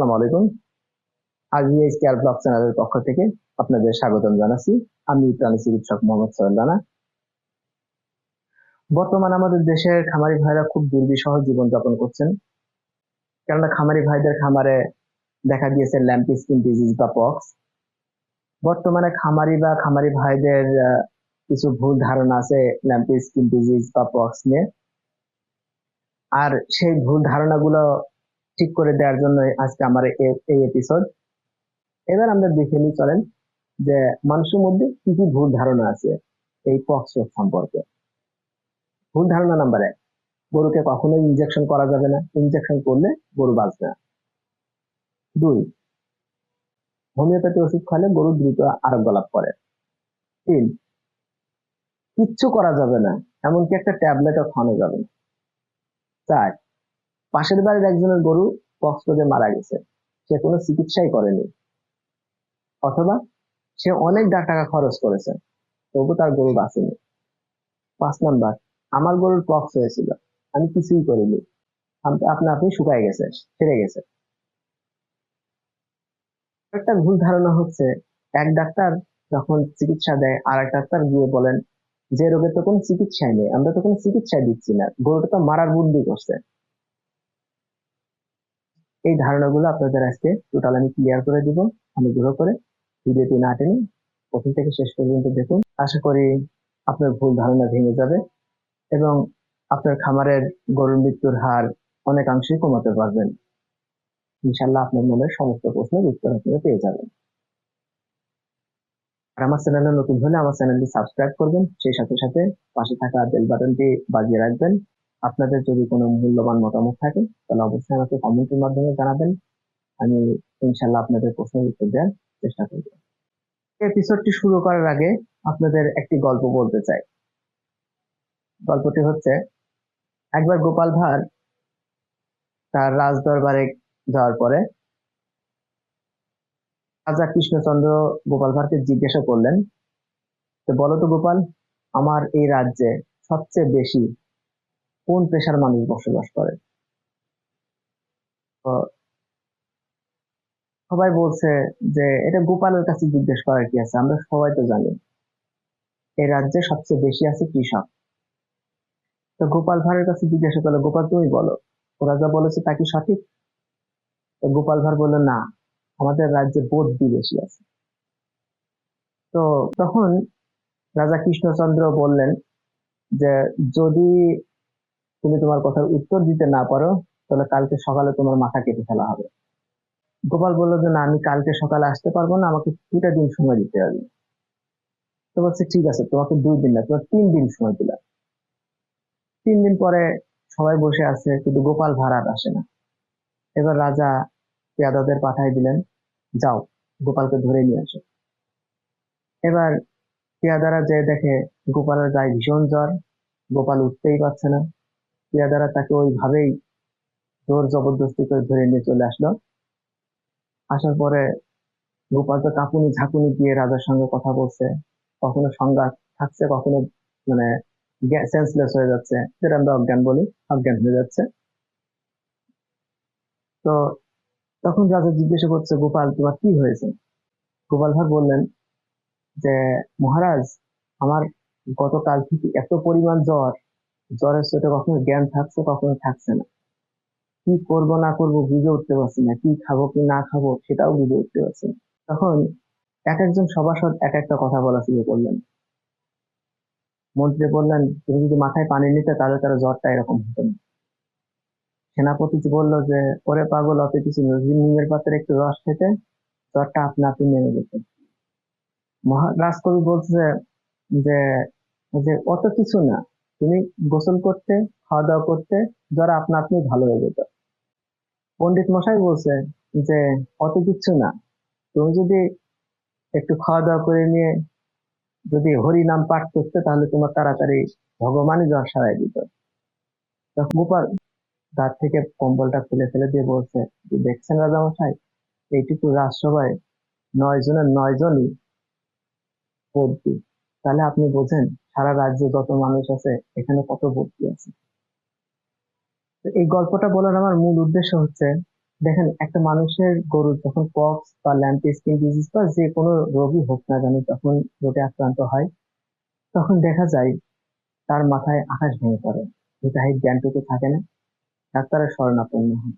আসসালামু আলাইকুম। আজিএস care blog চ্যানেলের পক্ষ থেকে আপনাদের স্বাগতম জানাচ্ছি। আমি প্রাণী চিকিৎসক মোহাম্মদ সোহেল রানা। বর্তমানে আমাদের দেশের খামারি ভাইরা খুব দুর্বিষহ জীবনযাপন করছেন। কেননা খামারি ভাইদের খামারে দেখা দিয়েছে ল্যাম্পি স্কিন ডিজিজ বা পক্স। বর্তমানে খামারি বা খামারি ভাইদের কিছু ভুল ধারণা আছে ল্যাম্পি স্কিন ডিজিজ বা পক্স নিয়ে। আর সেই ভুল ধারণাগুলো ঠিক করে দেওয়ার জন্য আজকে আমার এই এপিসোড এবার আমরা দেখে নিই, চলেন, যে মানুষের মধ্যে কি কি ভুল ধারণা আছে এই পক্স সম্পর্কে। ভুল ধারণা নাম্বার এক, গরুকে কখনোই ইনজেকশন করা যাবে না। ইনজেকশন করলে গরু বাঁচবে না। দুই, হোমিওপ্যাথি ওষুধ খালে গরু দ্রুত আরোগ্য লাভ করে। তিন, কিচ্ছু করা যাবে না, এমনকি একটা ট্যাবলেটও খাওয়ানো যাবে না। চার পাশের বাড়ির একজনের গরু পক্স রোগে মারা গেছে। সে কোনো চিকিৎসাই করেনি। অথবা সে অনেক টাকা খরচ করেছে, তবু তার গরু বাঁচেনি। পাঁচ নাম্বার, আমার গরুর পক্স হয়েছিল, আমি কিছুই করিনি। আপনা, আপনি শুকায় গেছে সেরে গেছে। একটা ভুল ধারণা হচ্ছে, এক ডাক্তার যখন চিকিৎসা দেয় আর এক ডাক্তার গিয়ে বলেন, যে রোগের তো কোনো চিকিৎসাই নেই, আমরা তো কোনো চিকিৎসাই দিচ্ছি না। গরুটা তো মারার বুদ্ধি করছে। এই ধারণাগুলো আপনাদের আজকে টোটাল আমি ক্লিয়ার করে দিব, অনুগ্রহ করে ভিডিওটি না টেনে প্রথম থেকে শেষ পর্যন্ত দেখুন। আশা করি আপনার ভুল ধারণা ভেঙে যাবে এবং আপনার খামারের গরুর মৃত্যুর হার অনেকাংশেই কমাতে পারবেন। ইনশাল্লাহ আপনার মনের সমস্ত প্রশ্নের উত্তর আপনারা পেয়ে যাবেন। আর আমার চ্যানেলে নতুন হলে আমার চ্যানেলটি সাবস্ক্রাইব করবেন, সেই সাথে সাথে পাশে থাকা বেল বাটনটি বাজিয়ে রাখবেন। আপনাদের যদি কোনো মূল্যবান মতামত থাকে, তাহলে অবশ্যই আমাকে কমেন্টের মাধ্যমে জানাবেন। আমি ইনশাল্লাহ আপনাদের প্রশ্নের উত্তর দেওয়ার চেষ্টা করব। এপিসোডটি শুরু করার আগে আপনাদের একটি গল্প বলতে চাই। গল্পটি হচ্ছে, একবার গোপাল ভাঁড় তার রাজ দরবারে যাওয়ার পরে রাজা কৃষ্ণচন্দ্র গোপাল ভাঁড়কে জিজ্ঞাসা করলেন, তো বলো তো গোপাল, আমার এই রাজ্যে সবচেয়ে বেশি কোন পেশার মানুষ বসবাস করে? সবাই বলছে যে, এটা গোপালের কাছে জিজ্ঞেস করার কি আছে? আমরা সবাই তো জানি। এই রাজ্যে সবচেয়ে বেশি আছে কৃষক। তো গোপাল ভাঁড়ের কাছে জিজ্ঞাসা করল, গোপাল, তুমি বলো, ওরা যা বলেছে তা কি সঠিক? তো গোপাল ভাঁড় বলল, না, আমাদের রাজ্যে বদ্যি বেশি আছে। তো তখন রাজা কৃষ্ণচন্দ্র বললেন যে, যদি তুমি তোমার কথার উত্তর দিতে না পারো, তাহলে কালকে সকালে তোমার মাথা কেটে ফেলা হবে। গোপাল বলল যে, না, আমি কালকে সকালে আসতে পারব না, আমাকে দুটা দিন সময় দিতে হবে। তো বলছে, ঠিক আছে, তোমাকে দুই দিন না, তোমার তিন দিন সময় দিলাম। তিন দিন পরে সবাই বসে আছে, কিন্তু গোপাল ভাড় আসে না। এবার রাজা পেয়াদাদের পাঠাই দিলেন, যাও, গোপালকে ধরে নিয়ে আসো। এবার পেয়াদারা যে দেখে, গোপালের গায়ে ভীষণ জ্বর, গোপাল উঠতেই পারছে না। পেয়াদারা তাকে ওইভাবেই জোর জবরদস্তি করে ধরে নিয়ে চলে আসলো। আসার পরে গোপাল তো কাঁপুনি ঝাঁকুনি দিয়ে রাজার সঙ্গে কথা বলছে। কখনো সংঘাত থাকছে, কখনো মানে সেন্সলেস হয়ে যাচ্ছে। যেটা আমরা অজ্ঞান বলি, অজ্ঞান হয়ে যাচ্ছে। তো তখন রাজা জিজ্ঞাসা করছে, গোপাল, তোমার কি হয়েছে? গোপাল ভাঁড় বললেন যে, মহারাজ, আমার গতকাল থেকে এত পরিমাণ জ্বর জ্বরের সাথে কখনো জ্ঞান থাকছে, কখনো থাকছে না। কি করব, না করব বুঝে উঠতে পারছি না। কি খাব, কি না খাব সেটাও বুঝে উঠতে পারছি না। তখন এক একজন সবার সভাসদ এক একটা কথা বলা শুরু করলেন। মন্ত্রী বললেন, তুমি যদি মাথায় পানি নিতে, তাহলে তার জ্বরটা এরকম হতো না। সেনাপতি বলল যে, ওরে পাগল, অত কিছু নিমের পাত্রে একটু রস খেতে, জ্বরটা আপনা আপনি নেমে যেত মহা- রাজকবি বলছে যে অত কিছু না তুমি গোসল করতে খাওয়া দাওয়া করতে জ্বর আপনা আপনি ভালো হয়ে যেত। পণ্ডিত মশাই বলছে যে, অত কিছু না। তুমি যদি একটু খাওয়া দাওয়া করে নিয়ে যদি হরি নাম পাঠ করতে, তাহলে তোমার তাড়াতাড়ি ভগবানই জ্বর সারাই দিত। গোপাল তার থেকে কম্বলটা খুলে ফেলে দিয়ে বলছে যে দেখছেন রাজামশাই এইটুকু রাজসভায় নয় জনের নয় জনই তাহলে আপনি বোঝেন সারা রাজ্যে যত মানুষ আছে, এখানে কত বদ্যি আছে। এই গল্পটা বলার আমার মূল উদ্দেশ্য হচ্ছে, দেখেন, একটা মানুষের গরুর যখন পক্স বা ল্যাম্প স্কিন ডিজিজ বা যে কোনো রোগই হোক না কেন যখন রোগে আক্রান্ত হয়, তখন দেখা যায় তার মাথায় আকাশ ভেঙে পড়ে। হিতাহিত জ্ঞানটুকু থাকে না ডাক্তারের শরণাপন্ন হয়।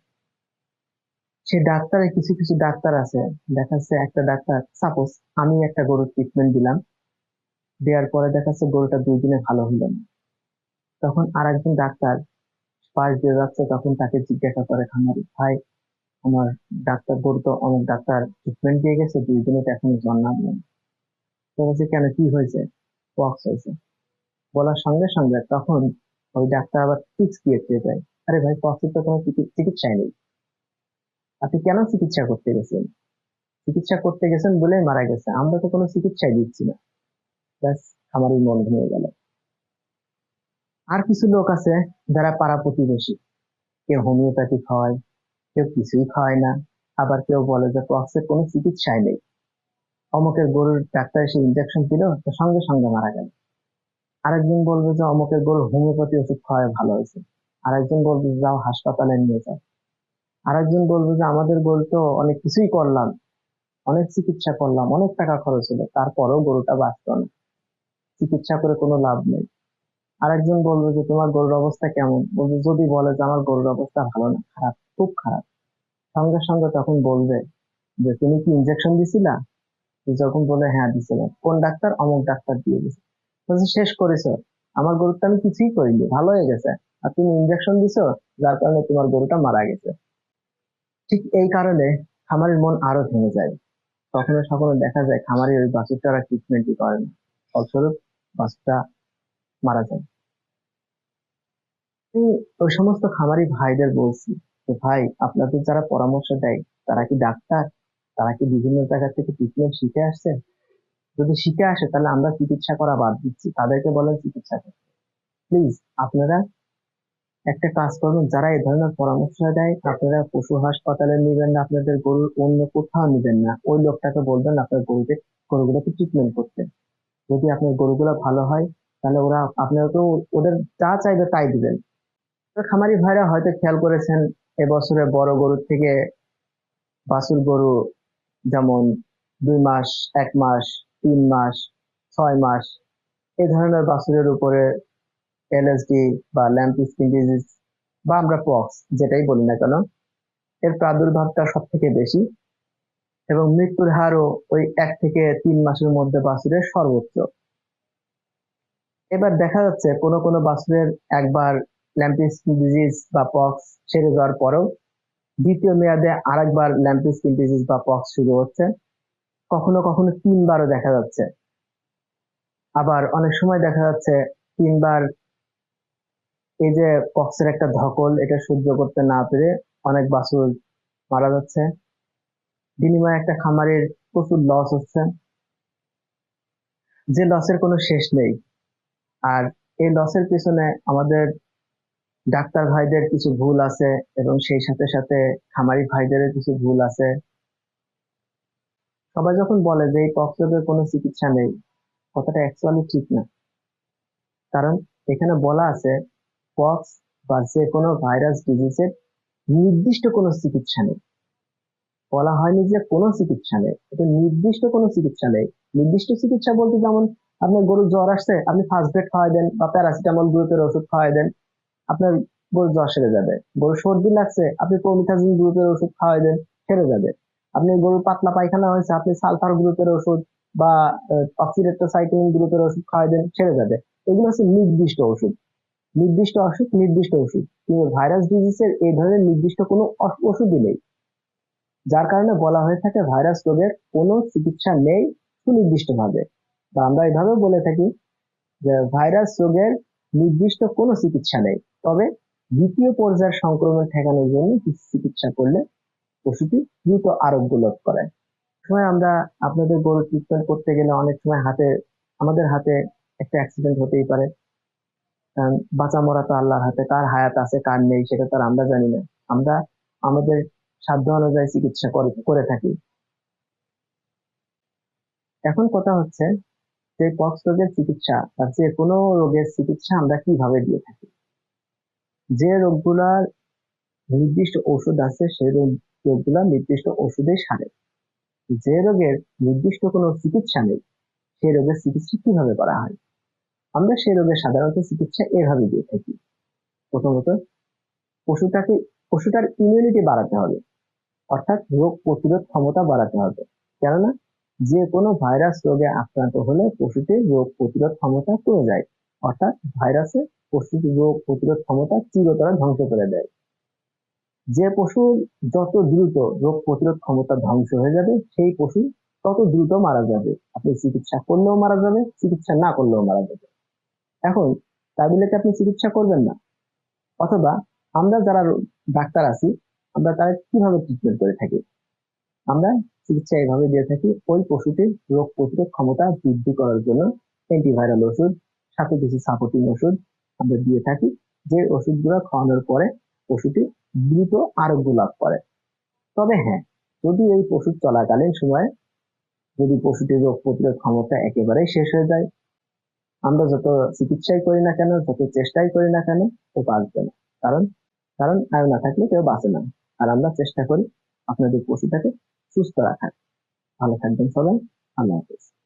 সে ডাক্তারের কিছু কিছু ডাক্তার আছে দেখা যাচ্ছে একটা ডাক্তার সাপোজ আমি একটা গরুর ট্রিটমেন্ট দিলাম দেওয়ার পরে দেখা যাচ্ছে গরুটা দুই দিনে ভালো হলো না। তখন আর একজন ডাক্তার পাশ দিয়ে যাচ্ছে, তখন তাকে জিজ্ঞাসা করে, খামারি, ভাই, আমার ডাক্তার, গরু তো অনেক ডাক্তার ট্রিটমেন্ট দিয়ে গেছে, দুই দিনে তো এখনও জন্ম নেই তো বলছে, কেন, কি হয়েছে? পক্স হয়েছে। বলার সঙ্গে সঙ্গে তখন ওই ডাক্তার আবার ফিক্স দিয়ে চেয়ে যায় আরে ভাই পক্সের তো কোনো চিকি- চিকিৎসাই নেই। আপনি কেন চিকিৎসা করতে গেছেন? চিকিৎসা করতে গেছেন বলেই মারা গেছে। আমরা তো কোনো চিকিৎসাই দিচ্ছি না। ব্যাস, আমারই মন ভেঙে গেল। আর কিছু লোক আছে যারা পাড়া প্রতিবেশী। কেউ হোমিওপ্যাথি খাওয়ায়, কেউ কিছুই খাওয়ায় না। আবার কেউ বলে যে পক্সের কোনো চিকিৎসাই নেই। অমুকের গরুর ডাক্তার এসে ইনজেকশন দিল, তো সঙ্গে সঙ্গে মারা গেল। আরেকজন বলবে যে অমুকের গরুর হোমিওপ্যাথি ওষুধ খাওয়ায় ভালো হয়েছে। আরেকজন বলবে যাও হাসপাতালে নিয়ে যাও। আরেকজন বলবে যে আমাদের গরু তো অনেক কিছুই করলাম। অনেক চিকিৎসা করলাম, অনেক টাকা খরচ হলো, তারপরেও গরুটা বাঁচত না। চিকিৎসা করে কোনো লাভ নেই। আরেকজন বলবে যে, তোমার গরুর অবস্থা কেমন? বলবে যদি বলে যে আমার গরুর অবস্থা ভালো না, খারাপ, খুব খারাপ। সঙ্গে সঙ্গে তখন বলবে যে, তুমি কি ইনজেকশন দিছিলা? যখন বলে হ্যাঁ দিছিলাম। কোন ডাক্তার? অমুক ডাক্তার দিয়ে দিছে। বলছে শেষ করেছ। আমার গরুটা আমি কিছুই করিনি, ভালো হয়ে গেছে। আর তুমি ইনজেকশন দিছো, যার কারণে তোমার গরুটা মারা গেছে। ঠিক এই কারণে খামারের মন আরও ভেঙে যায়। কখনো কখনো দেখা যায় খামারের ওই বাছুরটারা ট্রিটমেন্টই করে না। ফলস্বরূপ বাছুরটা মারা যায়। ওই সমস্ত খামারি ভাইদের বলছি যে, ভাই, আপনাদের যারা পরামর্শ দেয়, তারা কি ডাক্তার? তারা কি বিভিন্ন জায়গা থেকে ট্রিটমেন্ট শিখে আসছে? যদি শিখে আসে, তাহলে আমরা চিকিৎসা করা বাদ দিচ্ছি। তাদেরকে বলেন চিকিৎসা করতে। প্লিজ আপনারা একটা কাজ করবেন। যারা এই ধরনের পরামর্শ দেয়, আপনারা পশু হাসপাতালে নেবেন না, আপনাদের গরুর অন্য কোথাও নেবেন না। ওই লোকটাকে বলবেন, আপনার গরুকে, গরুগুলোকে ট্রিটমেন্ট করতে। যদি আপনার গরুগুলো ভালো হয়, তাহলে ওরা আপনাকে ওদের যা চাইবে তাই দিবেন। খামারি ভাইরা হয়তো খেয়াল করেছেন, এবছরে বড় গরুর থেকে বাছুর গরু যেমন দুই মাস, এক মাস, তিন মাস, ছয় মাস এই ধরনের বাছুরের উপরে এলএসডি বা ল্যাম্প স্কিন ডিজিজ বা আমরা পক্স যেটাই বলি না কেন, এর প্রাদুর্ভাবটা সব থেকে বেশি। এবং মৃত্যুর হারও ওই এক থেকে তিন মাসের মধ্যে বাছুরের সর্বোচ্চ। এবার দেখা যাচ্ছে কোনো কোনো বাছুরের একবার ল্যাম্পিস ডিজিজ বা পক্স সেরে যাওয়ার পরেও দ্বিতীয় মেয়াদে আরেকবার ল্যাম্পিস ডিজিজ বা পক্স শুরু হচ্ছে। কখনো কখনো তিনবারও দেখা যাচ্ছে। আবার অনেক সময় দেখা যাচ্ছে তিনবার এই যে পক্সের একটা ধকল, এটা সহ্য করতে না পেরে অনেক বাছুর মারা যাচ্ছে। বিনিময়ে একটা খামারের প্রচুর লস হচ্ছে। যে লসের কোনো শেষ নেই। আর এই লসের পিছনে আমাদের ডাক্তার ভাইদের কিছু ভুল আছে এবং সেই সাথে সাথে খামারি ভাইদের কিছু ভুল আছে। সবাই যখন বলে যে এই পক্সের কোনো চিকিৎসা নেই, কথাটা অ্যাকচুয়ালি ঠিক না। কারণ এখানে বলা আছে পক্স বা যে কোনো ভাইরাস ডিজিজের নির্দিষ্ট কোনো চিকিৎসা নেই। বলা হয়নি যে কোনো চিকিৎসা নেই। এটা নির্দিষ্ট কোনো চিকিৎসা নেই। নির্দিষ্ট চিকিৎসা বলতে যেমন আপনার গরুর জ্বর আসছে, আপনি ফার্স্ট বেড খাওয়াই দেন বা প্যারাসিটামল গ্রুপের ওষুধ খাওয়াই দেন, আপনার গরু জ্বর সেরে যাবে। গরু সর্দি লাগছে, আপনি প্রমিথাজিন গ্রুপের ওষুধ খাওয়াই দেন, সেরে যাবে। আপনি গরুর পাতলা পায়খানা হয়েছে, আপনি সালফার গ্রুপের ওষুধ বা অক্সিডেক্টোসাইক্লিন গ্রুপের ওষুধ খাওয়াই দেন, সেরে যাবে। এগুলো হচ্ছে নির্দিষ্ট ওষুধ। নির্দিষ্ট অসুখ নির্দিষ্ট ওষুধ। কিন্তু ভাইরাস ডিজিজের এই ধরনের নির্দিষ্ট কোনো ওষুধই নেই। যার কারণে বলা হয়ে থাকে ভাইরাস রোগের কোনো চিকিৎসা নেই সুনির্দিষ্টভাবে। বা আমরা এভাবে বলে থাকি যে ভাইরাস রোগের নির্দিষ্ট কোনো চিকিৎসা নেই। তবে দ্বিতীয় পর্যায়ের সংক্রমণ ঠেকানোর জন্য কিছু চিকিৎসা করলে পশুটি দ্রুত আরোগ্য লাভ করে। সময় আমরা আপনাদের গরু ট্রিটমেন্ট করতে গেলে অনেক সময় হাতে, আমাদের হাতে একটা অ্যাক্সিডেন্ট হতেই পারে। বাঁচা মরা তো আল্লাহর হাতে, কার হায়াত আছে, কার নেই, সেটা তো আমরা জানি না। আমরা আমাদের সাধ্য অনুযায়ী চিকিৎসা করে থাকি। এখন কথা হচ্ছে যে পক্স রোগের চিকিৎসা বা যে কোনো রোগের চিকিৎসা আমরা কীভাবে দিয়ে থাকি। যে রোগগুলার নির্দিষ্ট ওষুধ আছে, সেই রোগ রোগগুলো নির্দিষ্ট ওষুধে সারে। যে রোগের নির্দিষ্ট কোনো চিকিৎসা নেই, সেই রোগের চিকিৎসা কীভাবে করা হয়? আমরা সেই রোগের সাধারণত চিকিৎসা এভাবে দিয়ে থাকি। প্রথমত পশুটাকে পশুটার ইমিউনিটি বাড়াতে হবে। অর্থাৎ রোগ প্রতিরোধ ক্ষমতা বাড়াতে হবে। কেননা যে কোনো ভাইরাস রোগে আক্রান্ত হলে পশুটির রোগ প্রতিরোধ ক্ষমতা কমে যায়। অর্থাৎ ভাইরাসে পশুর রোগ প্রতিরোধ ক্ষমতা চিরতরে ধ্বংস করে দেয়। যে পশু যত দ্রুত রোগ প্রতিরোধ ক্ষমতা ধ্বংস হয়ে যাবে, সেই পশু তত দ্রুত মারা যাবে। আপনি চিকিৎসা করলেও মারা যাবে, চিকিৎসা না করলেও মারা যাবে। এখন তাই বলে কি আপনি চিকিৎসা করবেন না। অথবা আমরা যারা ডাক্তার আছি আমরা তারা কীভাবে ট্রিটমেন্ট করে থাকি? আমরা চিকিৎসা এভাবে দিয়ে থাকি, ওই পশুটির রোগ প্রতিরোধ ক্ষমতা বৃদ্ধি করার জন্য অ্যান্টিভাইরাল ওষুধ, সাথে কিছু সাপোর্টিং ওষুধ আমরা দিয়ে থাকি, যে ওষুধগুলো খাওয়ানোর পরে পশুটি দ্রুত আরোগ্য লাভ করে। তবে হ্যাঁ যদি এই পশু চলাকালীন সময়ে যদি পশুটির রোগ প্রতিরোধ ক্ষমতা একেবারেই শেষ হয়ে যায়, আমরা যত চিকিৎসাই করি না কেন, যত চেষ্টাই করি না কেন ও বাঁচবে না। কারণ কারণ আয়ু না থাকলে কেউ বাঁচে না। আর আমরা চেষ্টা করি আপনাদের পশুটাকে সুস্থ রাখার। ভালো থাকবেন সবাই। আল্লাহ হাফিজ।